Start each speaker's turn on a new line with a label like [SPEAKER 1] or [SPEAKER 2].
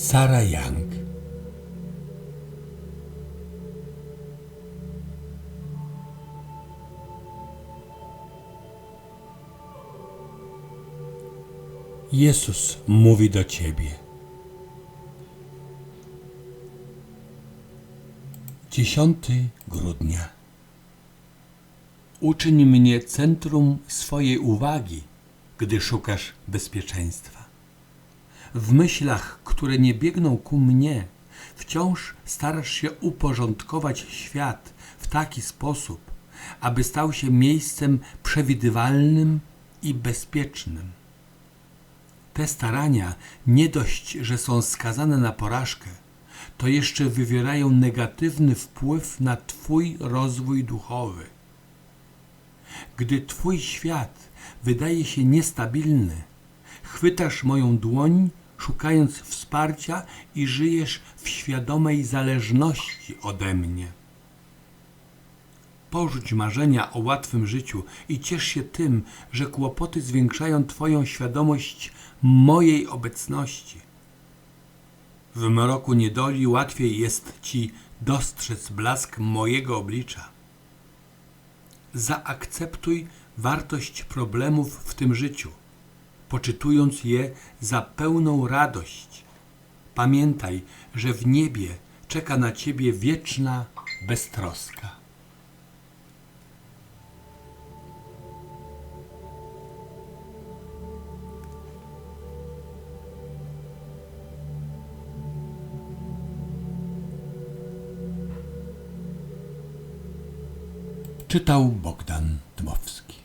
[SPEAKER 1] Sara Young Jezus mówi do ciebie. 10 grudnia. Uczyń mnie centrum swojej uwagi, gdy szukasz bezpieczeństwa. W myślach, które nie biegną ku mnie, wciąż starasz się uporządkować świat w taki sposób, aby stał się miejscem przewidywalnym i bezpiecznym. Te starania nie dość, że są skazane na porażkę, to jeszcze wywierają negatywny wpływ na Twój rozwój duchowy. Gdy Twój świat wydaje się niestabilny, chwytasz moją dłoń, szukając wsparcia i żyjesz w świadomej zależności ode mnie. Porzuć marzenia o łatwym życiu i ciesz się tym, że kłopoty zwiększają Twoją świadomość mojej obecności. W mroku niedoli łatwiej jest Ci dostrzec blask mojego oblicza. Zaakceptuj wartość problemów w tym życiu, poczytując je za pełną radość. Pamiętaj, że w niebie czeka na Ciebie wieczna beztroska. Czytał Bogdan Dmowski.